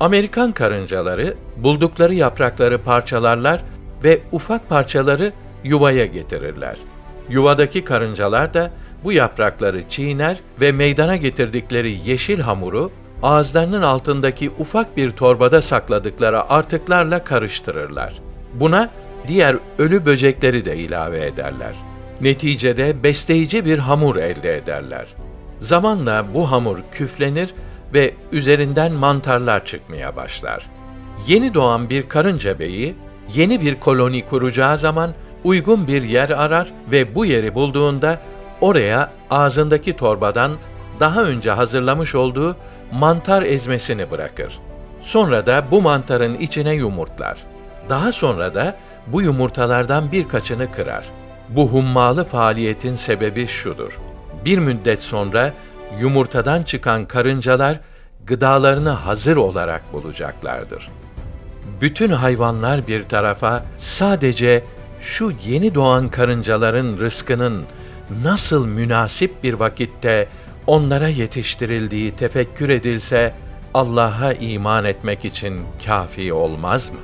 Amerikan karıncaları buldukları yaprakları parçalarlar ve ufak parçaları yuvaya getirirler. Yuvadaki karıncalar da bu yaprakları çiğner ve meydana getirdikleri yeşil hamuru ağızlarının altındaki ufak bir torbada sakladıkları artıklarla karıştırırlar. Buna diğer ölü böcekleri de ilave ederler. Neticede besleyici bir hamur elde ederler. Zamanla bu hamur küflenir ve üzerinden mantarlar çıkmaya başlar. Yeni doğan bir karınca beyi yeni bir koloni kuracağı zaman uygun bir yer arar ve bu yeri bulduğunda oraya ağzındaki torbadan daha önce hazırlamış olduğu mantar ezmesini bırakır. Sonra da bu mantarın içine yumurtlar. Daha sonra da bu yumurtalardan birkaçını kırar. Bu hummalı faaliyetin sebebi şudur. Bir müddet sonra yumurtadan çıkan karıncalar gıdalarını hazır olarak bulacaklardır. Bütün hayvanlar bir tarafa sadece şu yeni doğan karıncaların rızkının nasıl münasip bir vakitte onlara yetiştirildiği tefekkür edilse Allah'a iman etmek için kafi olmaz mı?